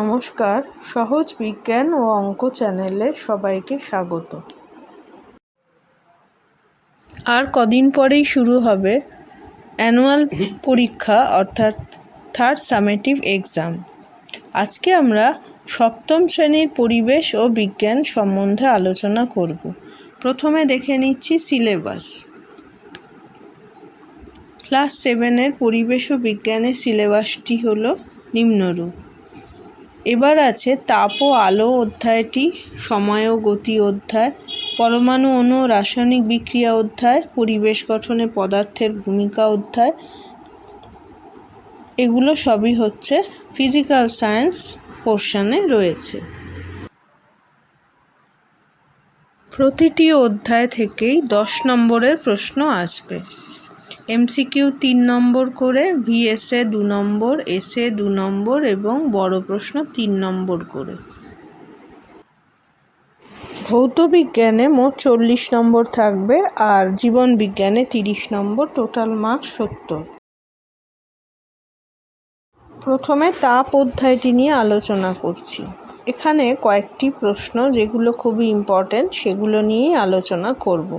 নমস্কার, সহজ বিজ্ঞান ও অঙ্ক চ্যানেলে সবাইকে স্বাগত। আর কদিন পরেই শুরু হবে অ্যানুয়াল পরীক্ষা, অর্থাৎ থার্ড সামেটিভ এক্সাম আজকে আমরা সপ্তম শ্রেণির পরিবেশ ও বিজ্ঞান সম্বন্ধে আলোচনা করব। প্রথমে দেখে নিচ্ছি সিলেবাস ক্লাস সেভেনের পরিবেশ ও বিজ্ঞানের সিলেবাসটি হলো নিম্নরূপ। এবার আছে তাপ ও আলো অধ্যায়টি, সময় ও গতি অধ্যায়, পরমাণু অণু রাসায়নিক বিক্রিয়া অধ্যায়, পরিবেশ গঠনে পদার্থের ভূমিকা অধ্যায়। এগুলো সবই হচ্ছে ফিজিক্যাল সায়েন্স পোর্শানে রয়েছে। প্রতিটি অধ্যায় থেকেই দশ নম্বরের প্রশ্ন আসবে। এমসিকিউ তিন নম্বর করে ভিএসএ দু নম্বর এসএ দু নম্বর এবং বড় প্রশ্ন তিন নম্বর করে। ভৌত বিজ্ঞানে মোট চল্লিশ নম্বর থাকবে আর জীবন বিজ্ঞানে তিরিশ নম্বর, টোটাল মার্কস সত্তর। প্রথমে তাপ অধ্যায়টি নিয়ে আলোচনা করছি। এখানে কয়েকটি প্রশ্ন যেগুলো খুবই ইম্পর্টেন্ট সেগুলো নিয়েই আলোচনা করব।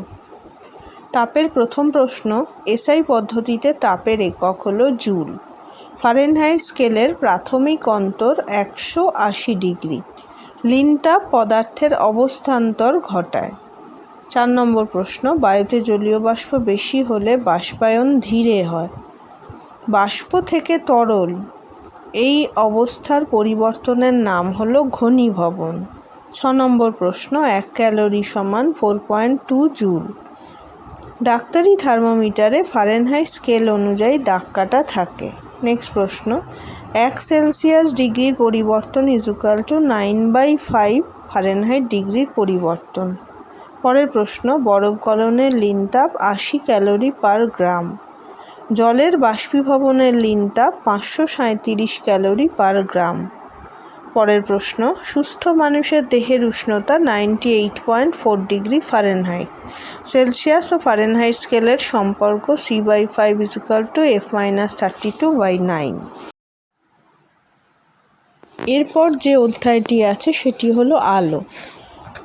তাপের প্রথম প্রশ্ন, এসআই পদ্ধতিতে তাপের একক হলো জুল। ফারেনহাইট স্কেলের প্রাথমিক অন্তর একশো আশি ডিগ্রি। লিনতাপ পদার্থের অবস্থান্তর ঘটায়। চার নম্বর প্রশ্ন, বায়ুতে জলীয় বাষ্প বেশি হলে বাষ্পায়ন ধীরে হয়। বাষ্প থেকে তরল, এই অবস্থার পরিবর্তনের নাম হলো ঘনীভবন। ছ নম্বর প্রশ্ন, এক ক্যালোরি সমান ফোর পয়েন্ট টু জুল। ডাক্তারি থার্মোমিটারে ফারেনহাইট স্কেল অনুযায়ী দাগ কাটা থাকে। নেক্সট প্রশ্ন, এক সেলসিয়াস ডিগ্রির পরিবর্তন equal to nine by five Fahrenheit ডিগ্রির পরিবর্তন। পরের প্রশ্ন, বরফ গলনের লিনতাপ আশি ক্যালোরি পার গ্রাম। জলের বাষ্পীভবনের লিনতাপ পাঁচশো সাঁইত্রিশ ক্যালোরি পার গ্রাম। পরের প্রশ্ন, সুস্থ মানুষের দেহের উষ্ণতা ninety eight point four degree Fahrenheit. Celsius ও ফারেনহাইট স্কেলের সম্পর্ক C by five equal to F minus thirty two by nine এরপর যে অধ্যায়টি আছে সেটি হলো আলো।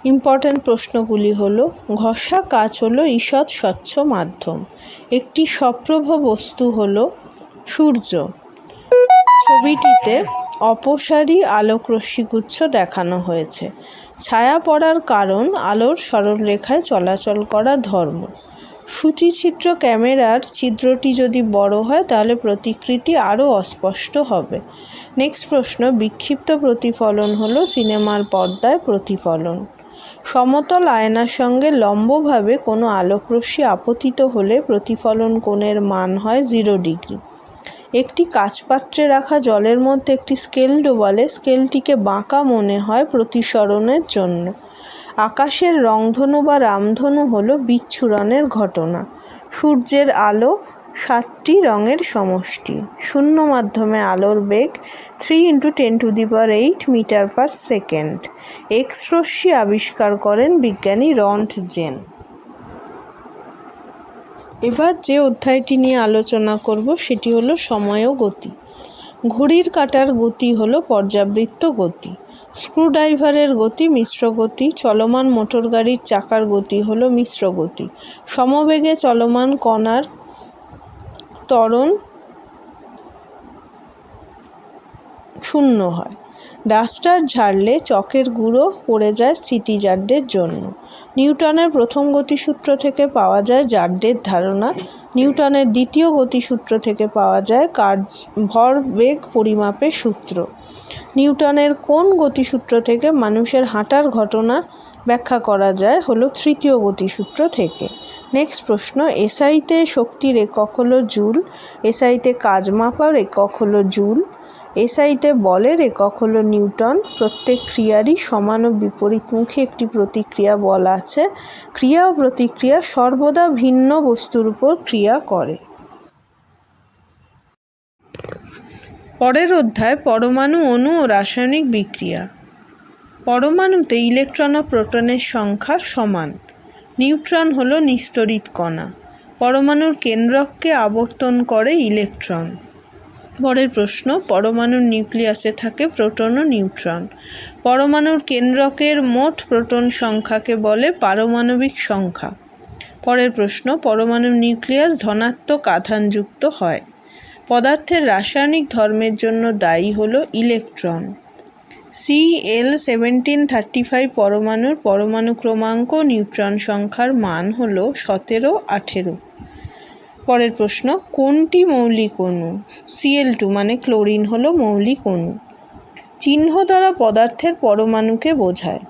ইম্পর্ট্যান্ট প্রশ্নগুলি হলো, ঘষা কাজ হলো ঈষৎ স্বচ্ছ মাধ্যম। একটি সপ্রভ বস্তু হলো সূর্য। ছবিটিতে অপসারী আলোকরশ্মিগুচ্ছ দেখানো হয়েছে। ছায়া পড়ার কারণ আলোর সরলরেখায় চলাচল করা ধর্ম সূচিছিদ্র ক্যামেরার ছিদ্রটি যদি বড় হয়, তাহলে প্রতিকৃতি আরও অস্পষ্ট হবে। নেক্সট প্রশ্ন, বিক্ষিপ্ত প্রতিফলন হলো সিনেমার পর্দায় প্রতিফলন। সমতল আয়নার সঙ্গে লম্বভাবে কোনো আলোকরশ্মি আপতিত হলে প্রতিফলন কোণের মান হয় জিরো ডিগ্রি। একটি কাচপাত্রে রাখা জলের মধ্যে একটি স্কেল ডোবালে স্কেলটিকে বাঁকা মনে হয় প্রতিসরণের জন্য। আকাশের রংধনু বা রামধনু হলো বিচ্ছুরণের ঘটনা। সূর্যের আলো সাতটি রঙের সমষ্টি। শূন্য মাধ্যমে আলোর বেগ three into ten to the power eight metre per second. X রশ্মি আবিষ্কার করেন বিজ্ঞানী রন্ট জেন এবার যে অধ্যায়টি নিয়ে আলোচনা করব সেটি হলো সময় ও গতি। ঘড়ির কাটার গতি হলো পর্যাবৃত্ত গতি। স্ক্রুড্রাইভারের গতি মিশ্র গতি, চলমান মোটর গাড়ির চাকার গতি হলো মিশ্র গতি। সমবেগে চলমান কণার ত্বরণ শূন্য হয়। ডাস্টার ঝাড়লে চকের গুঁড়ো পড়ে যায় স্মৃতিজাড্যের জন্য। নিউটনের প্রথম গতিসূত্র থেকে পাওয়া যায় জাড্যের ধারণা। নিউটনের দ্বিতীয় গতিসূত্র থেকে পাওয়া যায় কার্য ভরবেগ পরিমাপের সূত্র। নিউটনের কোন গতিসূত্র থেকে মানুষের হাঁটার ঘটনা ব্যাখ্যা করা যায় হলো তৃতীয় গতিসূত্র থেকে। নেক্সট প্রশ্ন, এসআইতে শক্তির একক হলো জুল। এসআইতে কাজ মাপার একক হলো জুল। এসআইতে বলের একক হলো নিউটন, প্রত্যেক ক্রিয়ারই সমান ও বিপরীতমুখী একটি প্রতিক্রিয়া বল আছে। ক্রিয়া ও প্রতিক্রিয়া সর্বদা ভিন্ন বস্তুর উপর ক্রিয়া করে। পরের অধ্যায়, পরমাণু, অণু ও রাসায়নিক বিক্রিয়া। পরমাণুতে ইলেকট্রন ও প্রোটনের সংখ্যা সমান। নিউট্রন হলো নিস্তরিত কণা। পরমাণুর কেন্দ্রককে আবর্তন করে ইলেকট্রন। পরের প্রশ্ন, পরমাণুর নিউক্লিয়াসে থাকে প্রোটন ও নিউট্রন। পরমাণুর কেন্দ্রকের মোট প্রোটন সংখ্যাকে বলে পারমাণবিক সংখ্যা। পরের প্রশ্ন, পরমাণুর নিউক্লিয়াস ধনাত্মক আধানযুক্ত হয়। পদার্থের রাসায়নিক ধর্মের জন্য দায়ী হল electron. C L seventeen thirty five পরমাণুর পরমাণু ক্রমাঙ্ক নিউট্রন সংখ্যার মান হল সতেরো আঠেরো। পরের প্রশ্ন, কোনটি মৌলিক অণু? সিএল টু মানে ক্লোরিন হলো মৌলিক অণু। চিহ্ন দ্বারা পদার্থের পরমাণুকে বোঝায়।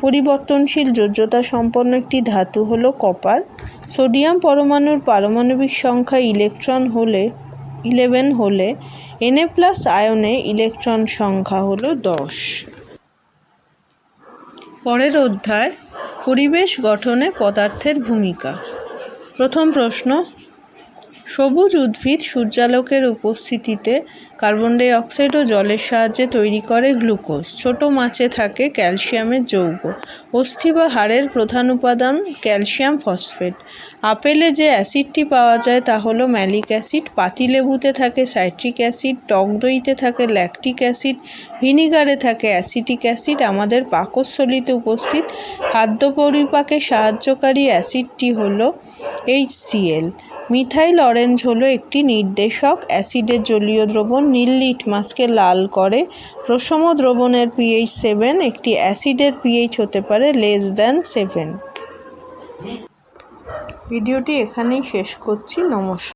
পরিবর্তনশীল যোজ্যতা সম্পন্ন একটি ধাতু হলো কপার। সোডিয়াম পরমাণুর পারমাণবিক সংখ্যা ইলেকট্রন হলে ইলেভেন হলে এনএ প্লাস আয়নে ইলেকট্রন সংখ্যা হলো দশ। পরের অধ্যায়, পরিবেশ গঠনে পদার্থের ভূমিকা। প্রথম প্রশ্ন সবুজ উদ্ভিদ সূর্যালোকের উপস্থিতিতে কার্বন ডাই অক্সাইড ও জলের সাহায্যে তৈরি করে গ্লুকোজ। ছোট মাছে থাকে ক্যালসিয়ামের যৌগ। অস্থি বা হাড়ের প্রধান উপাদান ক্যালসিয়াম ফসফেট। আপেলে যে অ্যাসিডটি পাওয়া যায় তা হলো ম্যালিক অ্যাসিড, পাতিলেবুতে থাকে সাইট্রিক অ্যাসিড, টক দইতে থাকে ল্যাকটিক অ্যাসিড, ভিনিগারে থাকে অ্যাসিটিক অ্যাসিড। আমাদের পাকস্থলিতে উপস্থিত খাদ্য পরিপাকে সাহায্যকারী অ্যাসিডটি হলো এইচসিএল মিথাইল অরেঞ্জ হলো একটি নির্দেশক অ্যাসিডের জলীয় দ্রবণ নীল লিটমাসকে লাল করে। রসম দ্রবণের পিএইচ সেভেন একটি অ্যাসিডের পিএইচ হতে পারে লেস দ্যান সেভেন ভিডিওটি এখানেই শেষ করছি, নমস্কার।